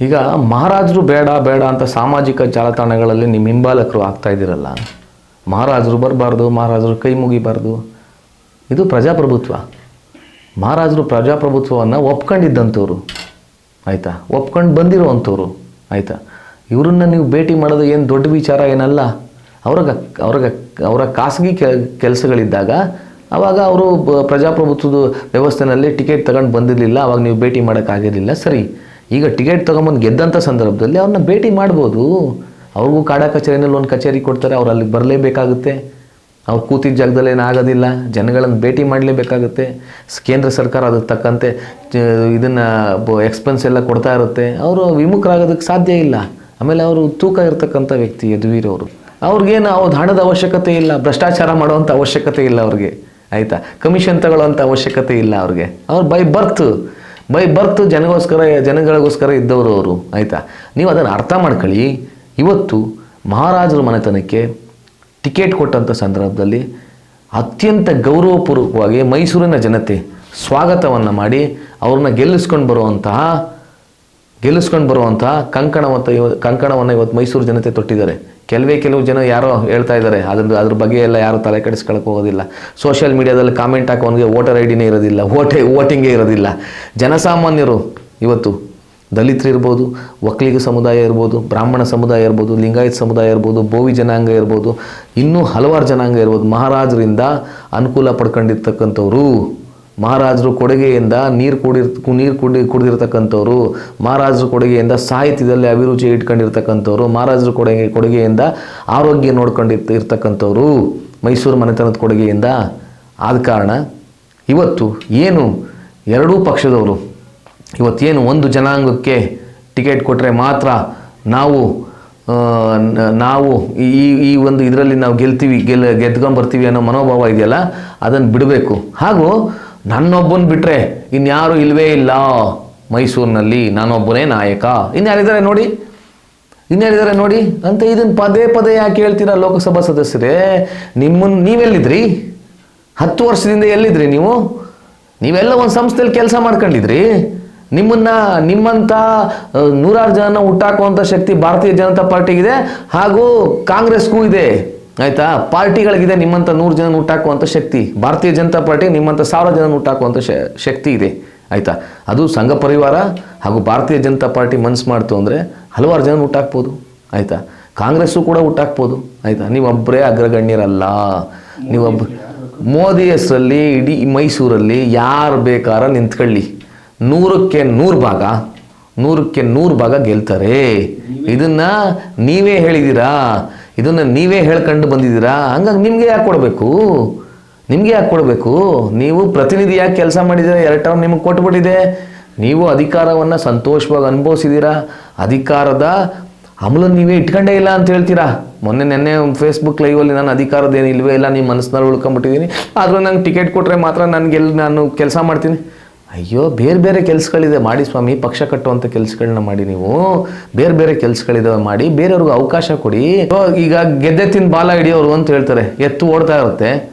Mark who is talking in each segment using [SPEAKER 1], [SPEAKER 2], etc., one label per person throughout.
[SPEAKER 1] ಈಗ ಮಹಾರಾಜರು ಬೇಡ ಬೇಡ ಅಂತ ಸಾಮಾಜಿಕ ಜಾಲತಾಣಗಳಲ್ಲಿ ನಿಮ್ಮ ಹಿಂಬಾಲಕರು ಆಗ್ತಾ ಇದ್ದೀರಲ್ಲ. ಮಹಾರಾಜರು ಬರಬಾರ್ದು, ಮಹಾರಾಜರು ಕೈ ಮುಗಿಬಾರ್ದು. ಇದು ಪ್ರಜಾಪ್ರಭುತ್ವ. ಮಹಾರಾಜರು ಪ್ರಜಾಪ್ರಭುತ್ವವನ್ನು ಒಪ್ಕೊಂಡಿದ್ದಂಥವ್ರು. ಆಯಿತಾ? ಒಪ್ಕೊಂಡು ಬಂದಿರೋವಂಥವ್ರು. ಆಯಿತಾ? ಇವರನ್ನ ನೀವು ಭೇಟಿ ಮಾಡೋದು ಏನು ದೊಡ್ಡ ವಿಚಾರ ಏನಲ್ಲ? ಅವ್ರಿಗೆ ಅವ್ರಿಗೆ, ಅವರ ಖಾಸಗಿ ಕೆಲಸಗಳಿದ್ದಾಗ ಆವಾಗ ಅವರು ಪ್ರಜಾಪ್ರಭುತ್ವದ ವ್ಯವಸ್ಥೆನಲ್ಲಿ ಟಿಕೆಟ್ ತಗೊಂಡು ಬಂದಿರಲಿಲ್ಲ, ಅವಾಗ ನೀವು ಭೇಟಿ ಮಾಡೋಕ್ಕಾಗಿರಲಿಲ್ಲ, ಸರಿ. ಈಗ ಟಿಕೆಟ್ ತೊಗೊಂಬಂದು ಗೆದ್ದಂಥ ಸಂದರ್ಭದಲ್ಲಿ ಅವ್ರನ್ನ ಭೇಟಿ ಮಾಡ್ಬೋದು. ಅವ್ರಿಗೂ ಕಾಡ ಕಚೇರಿನಲ್ಲಿ ಒಂದು ಕಚೇರಿ ಕೊಡ್ತಾರೆ, ಅವ್ರು ಅಲ್ಲಿಗೆ ಬರಲೇಬೇಕಾಗುತ್ತೆ. ಅವ್ರು ಕೂತಿದ್ದ ಜಾಗದಲ್ಲಿ ಏನಾಗೋದಿಲ್ಲ, ಜನಗಳನ್ನು ಭೇಟಿ ಮಾಡಲೇಬೇಕಾಗುತ್ತೆ. ಕೇಂದ್ರ ಸರ್ಕಾರ ಅದಕ್ಕೆ ತಕ್ಕಂತೆ ಇದನ್ನು ಎಕ್ಸ್ಪೆನ್ಸ್ ಎಲ್ಲ ಕೊಡ್ತಾ ಇರುತ್ತೆ. ಅವರು ವಿಮುಖರಾಗೋದಕ್ಕೆ ಸಾಧ್ಯ ಇಲ್ಲ. ಆಮೇಲೆ ಅವರು ತೂಕ ಇರತಕ್ಕಂಥ ವ್ಯಕ್ತಿ ಯದುವೀರ್ ಅವರು. ಅವ್ರಿಗೇನು ಅವ್ರದ್ದು ಹಣದ ಅವಶ್ಯಕತೆ ಇಲ್ಲ, ಭ್ರಷ್ಟಾಚಾರ ಮಾಡುವಂಥ ಅವಶ್ಯಕತೆ ಇಲ್ಲ ಅವ್ರಿಗೆ. ಆಯಿತಾ? ಕಮಿಷನ್ ತಗೊಳ್ಳೋವಂಥ ಅವಶ್ಯಕತೆ ಇಲ್ಲ ಅವ್ರಿಗೆ. ಅವ್ರು ಬೈ ಬರ್ತ್. ಬೈ ಬರ್ತ್ ಜನಗೋಸ್ಕರ, ಜನಗಳಿಗೋಸ್ಕರ ಇದ್ದವರು ಅವರು, ಆಯಿತಾ? ನೀವು ಅದನ್ನು ಅರ್ಥ ಮಾಡ್ಕೊಳ್ಳಿ. ಇವತ್ತು ಮಹಾರಾಜರ ಮನೆತನಕ್ಕೆ ಟಿಕೆಟ್ ಕೊಟ್ಟಂಥ ಸಂದರ್ಭದಲ್ಲಿ ಅತ್ಯಂತ ಗೌರವಪೂರ್ವಕವಾಗಿ ಮೈಸೂರಿನ ಜನತೆ ಸ್ವಾಗತವನ್ನು ಮಾಡಿ ಅವ್ರನ್ನ ಗೆಲ್ಲಿಸ್ಕೊಂಡು ಬರುವಂತಹ ಗೆಲ್ಲಿಸ್ಕೊಂಡು ಬರುವಂತಹ ಕಂಕಣವಂತ ಇವ- ಕಂಕಣವನ್ನು ಇವತ್ತು ಮೈಸೂರು ಜನತೆ ತೊಟ್ಟಿದ್ದಾರೆ. ಕೆಲವೇ ಕೆಲವು ಜನ ಯಾರೋ ಹೇಳ್ತಾ ಇದ್ದಾರೆ ಅದ್ರ ಅದ್ರ ಬಗ್ಗೆ ಎಲ್ಲ ಯಾರು ತಲೆ ಕೆಡಿಸ್ಕೊಳಕ್ಕೆ ಹೋಗೋದಿಲ್ಲ. ಸೋಷಿಯಲ್ ಮೀಡಿಯಾದಲ್ಲಿ ಕಾಮೆಂಟ್ ಹಾಕೋನಿಗೆ ವೋಟರ್ ಐ ಡಿನೇ ಇರೋದಿಲ್ಲ ವೋಟೇ ವೋಟಿಂಗೇ ಇರೋದಿಲ್ಲ. ಜನಸಾಮಾನ್ಯರು ಇವತ್ತು ದಲಿತರು ಇರ್ಬೋದು ಒಕ್ಕಲಿಗ ಸಮುದಾಯ ಇರ್ಬೋದು, ಬ್ರಾಹ್ಮಣ ಸಮುದಾಯ ಇರ್ಬೋದು, ಲಿಂಗಾಯತ್ ಸಮುದಾಯ ಇರ್ಬೋದು, ಬೋವಿ ಜನಾಂಗ ಇರ್ಬೋದು, ಇನ್ನೂ ಹಲವಾರು ಜನಾಂಗ ಇರ್ಬೋದು, ಮಹಾರಾಜರಿಂದ ಅನುಕೂಲ ಪಡ್ಕೊಂಡಿರ್ತಕ್ಕಂಥವ್ರು ಮಹಾರಾಜರು ಕೊಡುಗೆಯಿಂದ ನೀರು ಕುಡಿರ್ ನೀರು ಕುಡಿ ಕುಡಿದಿರ್ತಕ್ಕಂಥವ್ರು, ಮಹಾರಾಜರು ಕೊಡುಗೆಯಿಂದ ಸಾಹಿತ್ಯದಲ್ಲಿ ಅಭಿರುಚಿ ಇಟ್ಕೊಂಡಿರ್ತಕ್ಕಂಥವ್ರು, ಮಹಾರಾಜರು ಕೊಡುಗೆ, ಕೊಡುಗೆಯಿಂದ ಆರೋಗ್ಯ ನೋಡ್ಕೊಂಡಿರ್ತ ಇರ್ತಕ್ಕಂಥವ್ರು ಮೈಸೂರು ಮನೆತನದ ಕೊಡುಗೆಯಿಂದ ಆದ ಕಾರಣ ಇವತ್ತು ಏನು ಎರಡೂ ಪಕ್ಷದವರು, ಇವತ್ತೇನು ಒಂದು ಜನಾಂಗಕ್ಕೆ ಟಿಕೆಟ್ ಕೊಟ್ಟರೆ ಮಾತ್ರ ನಾವು ನಾವು ಈ ಈ ಒಂದು ಇದರಲ್ಲಿ ನಾವು ಗೆಲ್ತೀವಿ, ಗೆಲ್ ಗೆದ್ಕೊಂಡು ಬರ್ತೀವಿ ಅನ್ನೋ ಮನೋಭಾವ ಇದೆಯಲ್ಲ, ಅದನ್ನು ಬಿಡಬೇಕು. ಹಾಗೂ ನನ್ನೊಬ್ಬನ ಬಿಟ್ಟರೆ ಇನ್ಯಾರು ಇಲ್ವೇ ಇಲ್ಲ. ಮೈಸೂರಿನಲ್ಲಿ ನಾನೊಬ್ಬನೇ ನಾಯಕ. ಇನ್ಯಾರಿದ್ದಾರೆ ನೋಡಿ? ಇನ್ಯಾರಿದ್ದಾರೆ ನೋಡಿ? ಅಂತ ಇದನ್ನು ಪದೇ ಪದೇ ಯಾಕೆ ಹೇಳ್ತೀರಾ ಲೋಕಸಭಾ ಸದಸ್ಯರೇ? ನಿಮ್ಮನ್ನು ನೀವೆಲ್ಲಿದ್ರಿ? ಹತ್ತು ವರ್ಷದಿಂದ ಎಲ್ಲಿದ್ರಿ ನೀವು? ನೀವೆಲ್ಲ ಒಂದು ಸಂಸ್ಥೆಯಲ್ಲಿ ಕೆಲಸ ಮಾಡ್ಕೊಂಡಿದ್ರಿ? ನಿಮ್ಮನ್ನ ನಿಮ್ಮಂಥ ನೂರಾರು ಜನ ಹುಟ್ಟಾಕುವಂಥ ಶಕ್ತಿ ಭಾರತೀಯ ಜನತಾ ಪಾರ್ಟಿಗಿದೆ ಹಾಗೂ ಕಾಂಗ್ರೆಸ್ಗೂ ಇದೆ. ಆಯ್ತಾ? ಪಾರ್ಟಿಗಳಿಗಿದೆ ನಿಮ್ಮಂಥ ನೂರು ಜನ ಹುಟ್ಟಾಕುವಂಥ ಶಕ್ತಿ. ಭಾರತೀಯ ಜನತಾ ಪಾರ್ಟಿ ನಿಮ್ಮಂಥ ಸಾವಿರ ಜನ ಹುಟ್ಟಾಕುವಂಥ ಶಕ್ತಿ ಇದೆ. ಆಯ್ತಾ? ಅದು ಸಂಘ ಪರಿವಾರ ಹಾಗೂ ಭಾರತೀಯ ಜನತಾ ಪಾರ್ಟಿ ಮನ್ಸ್ ಮಾಡ್ತು ಅಂದರೆ ಹಲವಾರು ಜನ ಹುಟ್ಟಾಕ್ಬೋದು ಆಯ್ತಾ? ಕಾಂಗ್ರೆಸ್ಸು ಕೂಡ ಹುಟ್ಟಾಕ್ಬೋದು ಆಯ್ತಾ? ನೀವೊಬ್ಬರೇ ಅಗ್ರಗಣ್ಯರಲ್ಲ. ನೀವೊಬ್ಬ ಮೋದಿ ಹೆಸರಲ್ಲಿ, ಇಡೀ ಮೈಸೂರಲ್ಲಿ ಯಾರು ಬೇಕಾರ ನಿಂತ್ಕೊಳ್ಳಿ. ನೂರಕ್ಕೆ ನೂರು ಭಾಗ, ನೂರಕ್ಕೆ ನೂರು ಭಾಗ ಗೆಲ್ತಾರೆ. ಇದನ್ನ ನೀವೇ ಹೇಳಿದ್ದೀರಾ ಇದನ್ನ ನೀವೇ ಹೇಳ್ಕೊಂಡು ಬಂದಿದ್ದೀರಾ? ಹಂಗಾಗಿ ನಿಮಗೆ ಯಾಕೆ ಕೊಡಬೇಕು? ನಿಮಗೆ ಯಾಕೆ ಕೊಡಬೇಕು? ನೀವು ಪ್ರತಿನಿಧಿಯಾಗಿ ಕೆಲಸ ಮಾಡಿದ್ದೀರಾ? ಎರಡು ಟರ್ಮ್ ನಿಮಗೆ ಕೊಟ್ಬಿಟ್ಟಿದೆ. ನೀವು ಅಧಿಕಾರವನ್ನು ಸಂತೋಷವಾಗಿ ಅನುಭವಿಸಿದ್ದೀರಾ? ಅಧಿಕಾರದ ಅಮಲು ನೀವೇ ಇಟ್ಕೊಂಡೇ ಇಲ್ಲ ಅಂತ ಹೇಳ್ತೀರಾ? ಮೊನ್ನೆ ನೆನ್ನೆ ಫೇಸ್ಬುಕ್ ಲೈವಲ್ಲಿ ನಾನು ಅಧಿಕಾರದೇನಿಲ್ವೇ ಇಲ್ಲ ನಿಮ್ಮ ಮನಸ್ಸಿನಲ್ಲಿ ಉಳ್ಕೊಂಬಿಟ್ಟಿದ್ದೀನಿ ಆದರೂ ನಂಗೆ ಟಿಕೆಟ್ ಕೊಟ್ಟರೆ ಮಾತ್ರ ನನಗೆಲ್ಲಿ ನಾನು ಕೆಲಸ ಮಾಡ್ತೀನಿ. ಅಯ್ಯೋ, ಬೇರೆ ಬೇರೆ ಕೆಲಸಗಳಿದೆ. ಮಾಡಿ ಸ್ವಾಮಿ, ಪಕ್ಷ ಕಟ್ಟುವಂಥ ಕೆಲಸಗಳನ್ನ ಮಾಡಿ ನೀವು. ಬೇರೆ ಬೇರೆ ಕೆಲಸಗಳಿದಾವೆ ಮಾಡಿ, ಬೇರೆಯವ್ರಿಗೆ ಅವಕಾಶ ಕೊಡಿ. ಈಗ ಗೆದ್ದೆ ತಿಂದು ಬಾಲ ಹಿಡಿಯೋರು ಅಂತ ಹೇಳ್ತಾರೆ. ಎತ್ತು ಓಡ್ತಾ ಇರುತ್ತೆ.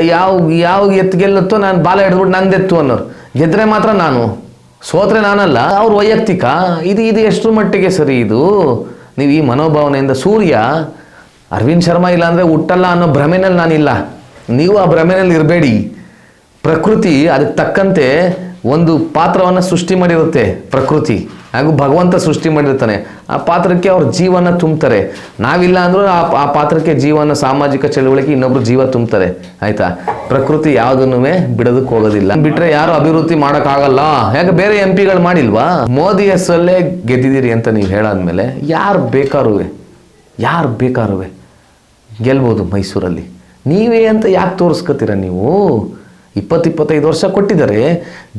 [SPEAKER 1] ಯಾವ ಯಾವ ಎತ್ತು ಗೆಲ್ಲುತ್ತೋ ನಾನು ಬಾಲ ಹಿಡಿದ್ಬಿಟ್ಟು ನಂದೆತ್ತು ಅನ್ನೋರು. ಗೆದ್ದರೆ ಮಾತ್ರ ನಾನು. ಸೋತ್ರೆ ನಾನಲ್ಲ. ಅವ್ರ ವೈಯಕ್ತಿಕ. ಇದು ಇದು ಎಷ್ಟು ಮಟ್ಟಿಗೆ ಸರಿ ಇದು? ನೀವು ಈ ಮನೋಭಾವನೆಯಿಂದ ಸೂರ್ಯ, ಅರವಿಂದ್ ಶರ್ಮಾ ಇಲ್ಲ ಅಂದರೆ ಹುಟ್ಟಲ್ಲ ಅನ್ನೋ ಭ್ರಮೆನಲ್ಲಿ ನಾನಿಲ್ಲ. ನೀವು ಆ ಭ್ರಮೆನಲ್ಲಿ ಇರಬೇಡಿ. ಪ್ರಕೃತಿ ಅದಕ್ಕೆ ತಕ್ಕಂತೆ ಒಂದು ಪಾತ್ರವನ್ನು ಸೃಷ್ಟಿ ಮಾಡಿರುತ್ತೆ ಪ್ರಕೃತಿ. ಹಾಗೂ ಭಗವಂತ ಸೃಷ್ಟಿ ಮಾಡಿರ್ತಾನೆ. ಆ ಪಾತ್ರಕ್ಕೆ ಅವ್ರ ಜೀವನ ತುಂಬ್ತಾರೆ. ನಾವಿಲ್ಲ ಅಂದ್ರೂ ಆ ಆ ಪಾತ್ರಕ್ಕೆ ಜೀವನ, ಸಾಮಾಜಿಕ ಚಳುವಳಿಗೆ ಇನ್ನೊಬ್ರು ಜೀವ ತುಂಬ್ತಾರೆ. ಆಯ್ತಾ? ಪ್ರಕೃತಿ ಯಾವುದನ್ನು ಬಿಡೋದಕ್ಕೆ ಹೋಗೋದಿಲ್ಲ. ಬಿಟ್ರೆ ಯಾರು ಅಭಿವೃದ್ಧಿ ಮಾಡೋಕ್ಕಾಗಲ್ಲ. ಯಾಕೆ ಬೇರೆ ಎಂ ಪಿಗಳು ಮಾಡಿಲ್ವಾ? ಮೋದಿ ಹೆಸರಲ್ಲೇ ಗೆದ್ದಿದ್ದೀರಿ ಅಂತ ನೀವು ಹೇಳಾದ್ಮೇಲೆ ಯಾರು ಬೇಕಾರುವೆ? ಯಾರು ಬೇಕಾರುವೆ? ಗೆಲ್ಬೋದು ಮೈಸೂರಲ್ಲಿ. ನೀವೇ ಅಂತ ಯಾಕೆ ತೋರಿಸ್ಕೋತೀರ ನೀವು? ಇಪ್ಪತ್ತು ಇಪ್ಪತ್ತೈದು ವರ್ಷ ಕೊಟ್ಟಿದ್ದಾರೆ.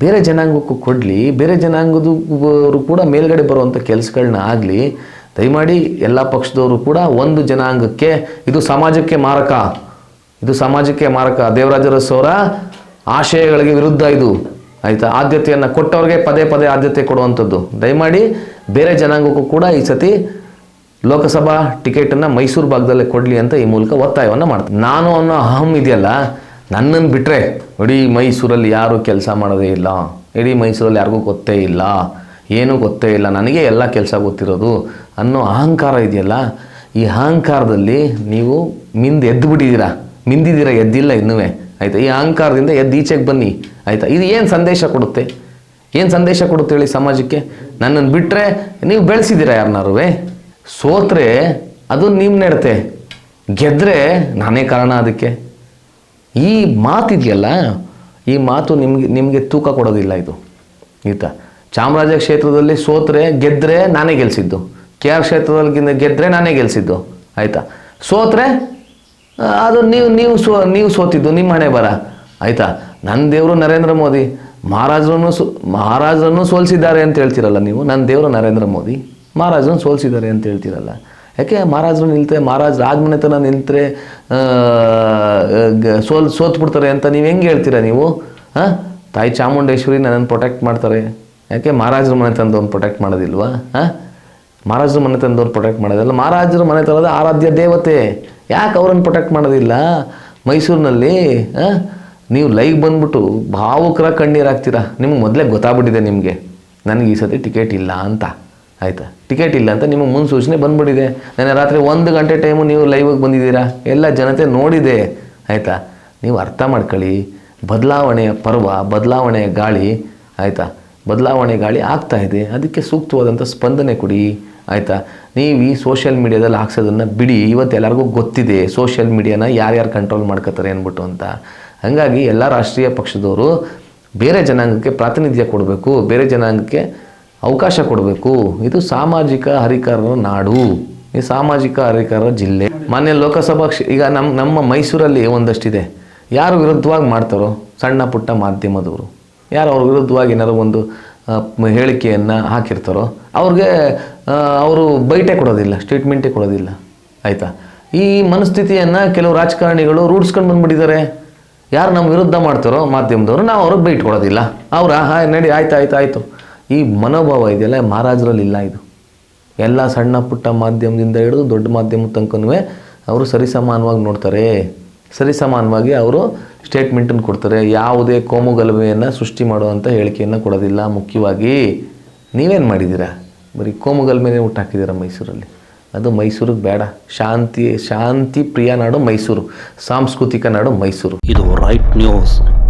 [SPEAKER 1] ಬೇರೆ ಜನಾಂಗಕ್ಕೂ ಕೊಡಲಿ, ಬೇರೆ ಜನಾಂಗದವರು ಕೂಡ ಮೇಲ್ಗಡೆ ಬರುವಂಥ ಕೆಲಸಗಳನ್ನ ಆಗಲಿ, ದಯಮಾಡಿ ಎಲ್ಲ ಪಕ್ಷದವರು ಕೂಡ ಒಂದು ಜನಾಂಗಕ್ಕೆ, ಇದು ಸಮಾಜಕ್ಕೆ ಮಾರಕ, ಇದು ಸಮಾಜಕ್ಕೆ ಮಾರಕ. ದೇವರಾಜರ ಆಶಯಗಳಿಗೆ ವಿರುದ್ಧ ಇದು, ಆಯಿತಾ? ಆದ್ಯತೆಯನ್ನು ಕೊಟ್ಟವ್ರಿಗೆ ಪದೇ ಪದೇ ಆದ್ಯತೆ ಕೊಡುವಂಥದ್ದು. ದಯಮಾಡಿ ಬೇರೆ ಜನಾಂಗಕ್ಕೂ ಕೂಡ ಈ ಸತಿ ಲೋಕಸಭಾ ಟಿಕೆಟನ್ನು ಮೈಸೂರು ಭಾಗದಲ್ಲೇ ಕೊಡಲಿ ಅಂತ ಈ ಮೂಲಕ ಒತ್ತಾಯವನ್ನು ಮಾಡ್ತೀನಿ. ನಾನು ಅನ್ನೋ ಅಹಂ ಇದೆಯಲ್ಲ ನನ್ನನ್ನು ಬಿಟ್ಟರೆ ಇಡೀ ಮೈಸೂರಲ್ಲಿ ಯಾರೂ ಕೆಲಸ ಮಾಡೋದೇ ಇಲ್ಲ. ಇಡೀ ಮೈಸೂರಲ್ಲಿ ಯಾರಿಗೂ ಗೊತ್ತೇ ಇಲ್ಲ. ಏನೂ ಗೊತ್ತೇ ಇಲ್ಲ. ನನಗೆ ಎಲ್ಲ ಕೆಲಸ ಗೊತ್ತಿರೋದು. ಅನ್ನೋ ಅಹಂಕಾರ ಇದೆಯಲ್ಲ? ಈ ಅಹಂಕಾರದಲ್ಲಿ ನೀವು ಮಿಂದೆ ಎದ್ದು ಬಿಟ್ಟಿದ್ದೀರಾ ಮಿಂದಿದ್ದೀರಾ, ಎದ್ದಿಲ್ಲ ಇನ್ನೂ ಆಯಿತಾ? ಈ ಅಹಂಕಾರದಿಂದ ಎದ್ದು ಈಚೆಗೆ ಬನ್ನಿ. ಆಯಿತಾ? ಇದು ಏನು ಸಂದೇಶ ಕೊಡುತ್ತೆ? ಏನು ಸಂದೇಶ ಕೊಡುತ್ತೆ ಹೇಳಿ ಸಮಾಜಕ್ಕೆ? ನನ್ನನ್ನು ಬಿಟ್ಟರೆ ನೀವು ಬೆಳೆಸಿದ್ದೀರಾ ಯಾರನ್ನಾರುವೆ ಸೋತ್ರೆ ಅದು ನಿಮ್ಮ ನೆಡತೆ. ಗೆದ್ದರೆ ನಾನೇ ಕಾರಣ ಅದಕ್ಕೆ. ಈ ಮಾತಿದೆಯಲ್ಲ, ಈ ಮಾತು ನಿಮಗೆ ನಿಮಗೆ ತೂಕ ಕೊಡೋದಿಲ್ಲ ಇದು. ಆಯಿತಾ ಚಾಮರಾಜ ಕ್ಷೇತ್ರದಲ್ಲಿ ಸೋತ್ರೆ ಗೆದ್ದರೆ ನಾನೇ ಗೆಲ್ಸಿದ್ದು. ಕೆ ಆರ್ ಕ್ಷೇತ್ರದಲ್ಲಿ ಗೆದ್ದ- ಗೆದ್ದರೆ ನಾನೇ ಗೆಲ್ಸಿದ್ದು. ಆಯಿತಾ? ಸೋತ್ರೆ ಅದು ನೀವು ನೀವು ಸೋ, ನೀವು ಸೋತಿದ್ದು, ನಿಮ್ಮ ಹಣೆ ಬರ. ಆಯಿತಾ? ನನ್ನ ದೇವರು ನರೇಂದ್ರ ಮೋದಿ. ಮಹಾರಾಜರನ್ನು ಸೋ, ಮಹಾರಾಜರನ್ನು ಸೋಲಿಸಿದ್ದಾರೆ ಅಂತ ಹೇಳ್ತಿರಲ್ಲ ನೀವು? ನನ್ನ ದೇವರು ನರೇಂದ್ರ ಮೋದಿ. ಮಹಾರಾಜರನ್ನು ಸೋಲಿಸಿದ್ದಾರೆ ಅಂತ ಹೇಳ್ತೀರಲ್ಲ. ಯಾಕೆ ಮಹಾರಾಜರು ನಿಲ್ತೆ, ಮಹಾರಾಜ್ ರಾಜಮನೆತನ ನಿಂತರೆ ಸೋಲ್, ಸೋತ್ಬಿಡ್ತಾರೆ ಅಂತ ನೀವು ಹೆಂಗೆ ಹೇಳ್ತೀರಾ ನೀವು? ಹಾಂ ತಾಯಿ ಚಾಮುಂಡೇಶ್ವರಿ ನನ್ನನ್ನು ಪ್ರೊಟೆಕ್ಟ್ ಮಾಡ್ತಾರೆ. ಯಾಕೆ ಮಹಾರಾಜರ ಮನೆ ಮನೆತನದವ್ನು ಪ್ರೊಟೆಕ್ಟ್ ಮಾಡೋದಿಲ್ವಾ? ಹಾಂ ಮಹಾರಾಜರ ಮನೆ ತಂದವ್ರು ಪ್ರೊಟೆಕ್ಟ್ ಮಾಡೋದಿಲ್ಲ. ಮಹಾರಾಜರ ಮನೆ ತರೋದು ಆರಾಧ್ಯ ದೇವತೆ. ಯಾಕೆ ಅವ್ರನ್ನ ಪ್ರೊಟೆಕ್ಟ್ ಮಾಡೋದಿಲ್ಲ? ಮೈಸೂರಿನಲ್ಲಿ ನೀವು ಲೈವ್ ಬಂದ್ಬಿಟ್ಟು ಭಾವುಕರ ಕಣ್ಣೀರು ಹಾಕ್ತೀರಾ? ನಿಮ್ಗೆ ಮೊದಲೇ ಗೊತ್ತಾಗ್ಬಿಟ್ಟಿದೆ ನಿಮಗೆ. ನನಗೆ ಈ ಸತಿ ಟಿಕೆಟ್ ಇಲ್ಲ ಅಂತ. ಆಯಿತಾ? ಟಿಕೆಟ್ ಇಲ್ಲ ಅಂತ ನಿಮಗೆ ಮುನ್ಸೂಚನೆ ಬಂದ್ಬಿಟ್ಟಿದೆ. ನೆನ್ನೆ ರಾತ್ರಿ ಒಂದು ಗಂಟೆ ಟೈಮು ನೀವು ಲೈವಿಗೆ ಬಂದಿದ್ದೀರಾ? ಎಲ್ಲ ಜನತೆ ನೋಡಿದೆ. ಆಯಿತಾ? ನೀವು ಅರ್ಥ ಮಾಡ್ಕೊಳ್ಳಿ. ಬದಲಾವಣೆಯ ಪರ್ವ, ಬದಲಾವಣೆಯ ಗಾಳಿ, ಆಯಿತಾ? ಬದಲಾವಣೆ ಗಾಳಿ ಆಗ್ತಾ ಇದೆ. ಅದಕ್ಕೆ ಸೂಕ್ತವಾದಂಥ ಸ್ಪಂದನೆ ಕೊಡಿ. ಆಯಿತಾ? ನೀವು ಈ ಸೋಷಿಯಲ್ ಮೀಡಿಯಾದಲ್ಲಿ ಹಾಕ್ಸೋದನ್ನು ಬಿಡಿ. ಇವತ್ತು ಎಲ್ಲರಿಗೂ ಗೊತ್ತಿದೆ ಸೋಷಿಯಲ್ ಮೀಡಿಯಾನ ಯಾರ್ಯಾರು ಕಂಟ್ರೋಲ್ ಮಾಡ್ಕೋತಾರೆ ಅಂದ್ಬಿಟ್ಟು ಅಂತ. ಹಾಗಾಗಿ ಎಲ್ಲ ರಾಷ್ಟ್ರೀಯ ಪಕ್ಷದವರು ಬೇರೆ ಜನಾಂಗಕ್ಕೆ ಪ್ರಾತಿನಿಧ್ಯ ಕೊಡಬೇಕು. ಬೇರೆ ಜನಾಂಗಕ್ಕೆ ಅವಕಾಶ ಕೊಡಬೇಕು. ಇದು ಸಾಮಾಜಿಕ ಹರಿಕಾರರ ನಾಡು. ಈ ಸಾಮಾಜಿಕ ಹರಿಕಾರರ ಜಿಲ್ಲೆ. ಮಾನ್ಯ ಲೋಕಸಭಾ ಈಗ ನಮ್ಮ ನಮ್ಮ ಮೈಸೂರಲ್ಲಿ ಒಂದಷ್ಟಿದೆ. ಯಾರು ವಿರುದ್ಧವಾಗಿ ಮಾಡ್ತಾರೋ ಸಣ್ಣ ಪುಟ್ಟ ಮಾಧ್ಯಮದವರು. ಯಾರು ಅವ್ರ ವಿರುದ್ಧವಾಗಿ ಏನಾರು ಒಂದು ಹೇಳಿಕೆಯನ್ನು ಹಾಕಿರ್ತಾರೋ ಅವ್ರಿಗೆ ಅವರು ಬೈಟೇ ಕೊಡೋದಿಲ್ಲ, ಸ್ಟೇಟ್ಮೆಂಟೇ ಕೊಡೋದಿಲ್ಲ. ಆಯಿತಾ? ಈ ಮನಸ್ಥಿತಿಯನ್ನು ಕೆಲವು ರಾಜಕಾರಣಿಗಳು ರೂಢಿಸ್ಕೊಂಡು ಬಂದ್ಬಿಟ್ಟಿದ್ದಾರೆ. ಯಾರು ನಮ್ಮ ವಿರುದ್ಧ ಮಾಡ್ತಾರೋ ಮಾಧ್ಯಮದವರು, ನಾವು ಅವ್ರಿಗೆ ಬೈಟ್ ಕೊಡೋದಿಲ್ಲ. ಅವ್ರ ಹಾಯ್ ನಡಿ, ಆಯ್ತು ಆಯ್ತು, ಆಯಿತು. ಈ ಮನೋಭಾವ ಇದೆಯಲ್ಲ, ಮಹಾರಾಜರಲ್ಲಿ ಇಲ್ಲ ಇದು. ಎಲ್ಲ ಸಣ್ಣ ಪುಟ್ಟ ಮಾಧ್ಯಮದಿಂದ ಹಿಡಿದು ದೊಡ್ಡ ಮಾಧ್ಯಮ ತನಕನೂ ಅವರು ಸರಿಸಮಾನವಾಗಿ ನೋಡ್ತಾರೆ. ಸರಿಸಮಾನವಾಗಿ ಅವರು ಸ್ಟೇಟ್ಮೆಂಟನ್ನು ಕೊಡ್ತಾರೆ. ಯಾವುದೇ ಕೋಮುಗಲಭೆಯನ್ನು ಸೃಷ್ಟಿ ಮಾಡುವಂಥ ಹೇಳಿಕೆಯನ್ನು ಕೊಡೋದಿಲ್ಲ. ಮುಖ್ಯವಾಗಿ ನೀವೇನು ಮಾಡಿದ್ದೀರಾ? ಬರೀ ಕೋಮುಗಲಭೆನೇ ಹುಟ್ಟಾಕಿದ್ದೀರಾ ಮೈಸೂರಲ್ಲಿ? ಅದು ಮೈಸೂರಿಗೆ ಬೇಡ. ಶಾಂತಿ ಶಾಂತಿ ಪ್ರಿಯ ನಾಡು ಮೈಸೂರು. ಸಾಂಸ್ಕೃತಿಕ ನಾಡು ಮೈಸೂರು.
[SPEAKER 2] ಇದು ರೈಟ್ ನ್ಯೂಸ್